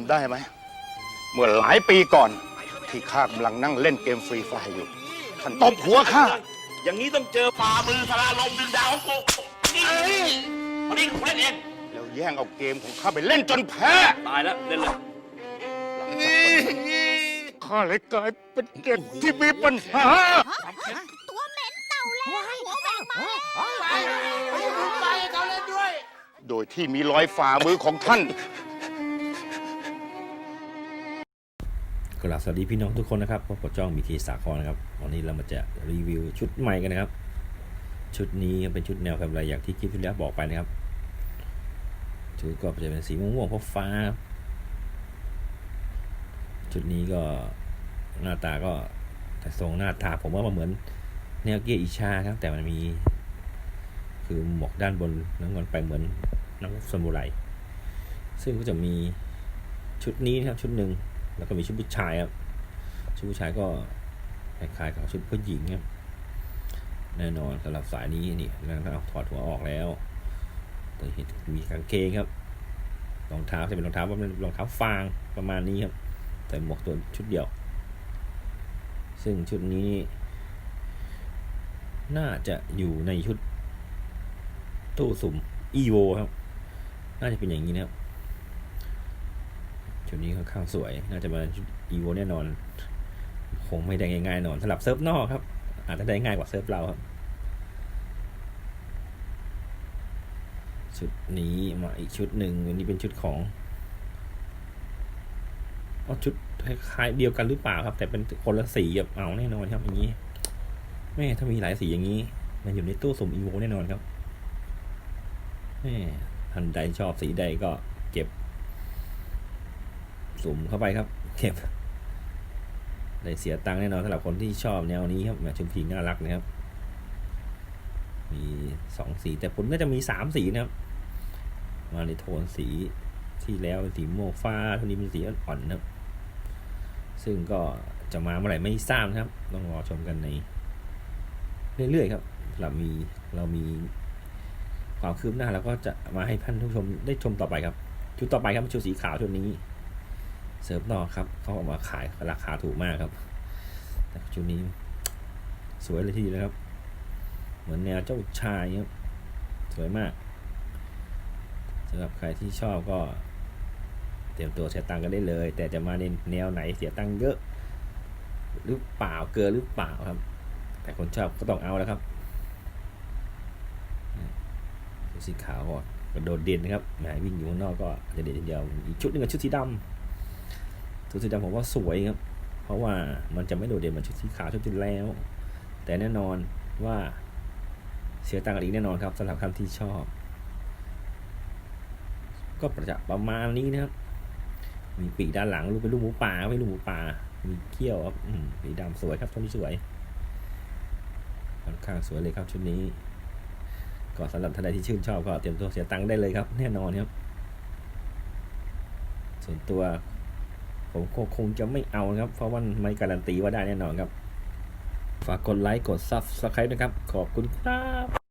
ำได้ไหม เมื่อหลายปีก่อน ที่ข้ากำลังนั่งเล่นเกมฟรีไฟร์อยู่ท่านตบหัวข้า อย่างนี้ต้องเจอฝ่ามือสลาลมดึงดาวของกูนี่วันนี้กูเล่นเอง แล้วแย่งเอาเกมของข้าไปเล่นจนแพ้ ตายแล้วเล่นเลยข้าเลยกลายเป็นเด็กที่มีปัญหา ตัวเหม็นเต่าแล้วหัวแหว่งมาโดยที่มีรอยฝ่ามือของท่าน กราบสวัสดีพี่น้องทุกคนนะครับพบกับจ้องมีทีสาครนะครับวันนี้เรามาจะรีวิวชุดใหม่กันนะครับ ชุดนี้เป็นชุดแนวแฟมไรอย่างที่คลิปที่แล้วบอกไปนะครับชุดก็จะเป็นสีม่วงๆพวกฟ้า ชุดนี้ก็หน้าตาก็แต่ทรงหน้าตาผมว่ามันเหมือนแนวเกียร์อิชาครับแต่มันมี คือหมวกด้านบนน้ำเงินไปเหมือนนักสมุไรซึ่งก็จะมีชุดนี้นะครับชุดหนึ่ง แล้วก็มีชุดผู้ชายครับชุดผู้ชายก็คล้ายๆกับชุดผู้หญิงครับแน่นอนสำหรับสายนี้นี่แล้วเราถอดหัวออกแล้วแต่เห็นมีกางเกงครับรองเท้าจะเป็นรองเท้าว่าเป็นรองเท้าฟางประมาณนี้ครับแต่หมวกตัวชุดเดียว ซึ่งชุดนี้ น่าจะอยู่ในชุดตู้สุ่ม EVO ครับ น่าจะเป็นอย่างนี้นะครับ ชุดนี้ค่อนข้างสวย น่าจะมาอีโวแน่นอน คงไม่ได้ง่ายๆนอนสำหรับเซิร์ฟนอกครับ อาจจะได้ง่ายกว่าเซิร์ฟเราครับชุดนี้มาอีกชุดหนึ่งวันนี้เป็นชุดของอชุดคล้ายเดียวกันหรือเปล่าครับ แต่เป็นคนละสีแบบเอาแน่นอนครับอย่างนี้แม่ถ้ามีหลายสีอย่างนี้ มันอยู่ในตู้สุ่มอีโวแน่นอนครับแม่ท่านใดชอบสีใดก็เก็บ สุ่มเข้าไปครับ เก็บได้เสียตังค์แน่นอนสำหรับคนที่ชอบแนวนี้ครับแมชุมพีน่ารักนะครับ มีสองสี แต่ผลก็จะมีสามสีนะครับ มาในโทนสีที่แล้วเป็นสีโม่ฟ้าทีนี้เป็นสีอ่อนๆนะครับ ซึ่งก็จะมาเมื่อไหร่ไม่ทราบนะครับ ต้องรอชมกันในเรื่อยๆครับเรามีเรามีความคืบหน้าแล้วก็จะมาให้ท่านผู้ชมได้ชมต่อไปครับ ชุดต่อไปครับชุดสีขาวชุดนี้ เซิร์ฟนอกครับเขาออกมาขายราคาถูกมากครับ แต่ชุดนี้สวยเลยทีเดียวนะครับ เหมือนแนวเจ้าชายครับ สวยมากสำหรับใครที่ชอบก็เตรียมตัวเสียตังค์กันได้เลย แต่จะมาในแนวไหนเสียตังค์เยอะ หรือเปล่าเกินหรือเปล่าครับ แต่คนชอบก็ต้องเอาแล้วครับสีขาวก็โดดเด่นนะครับแหมวิ่งอยู่ข้างนอกก็จะเด่นทีเดียวอีกชุดหนึงก็ชุดสีดำ ชุดสีดำผมว่าสวยครับ เพราะว่ามันจะไม่โดดเด่นเหมือนชุดสีขาวชุดที่แล้ว แต่แน่นอนว่าเสียตังค์กันอีกแน่นอนครับสำหรับท่านที่ชอบ ก็ประจะประมาณนี้นะครับ มีปีกด้านหลังรูปเป็นรูปหมูป่าไม่รูปหมูป่า มีเขี้ยวครับอืมสีดำสวยครับชุดนี้สวยค่อนข้างสวยเลยครับชุดนี้ก็สำหรับท่านใดที่ชื่นชอบก็เตรียมตัวเสียตังค์ได้เลยครับ แน่นอนครับ ส่วนตัว ผมก็คงจะไม่เอานะครับ เพราะว่าไม่การันตีว่าได้แน่นอนครับ ฝากกดไลค์กด Subscribe นะครับ ขอบคุณครับ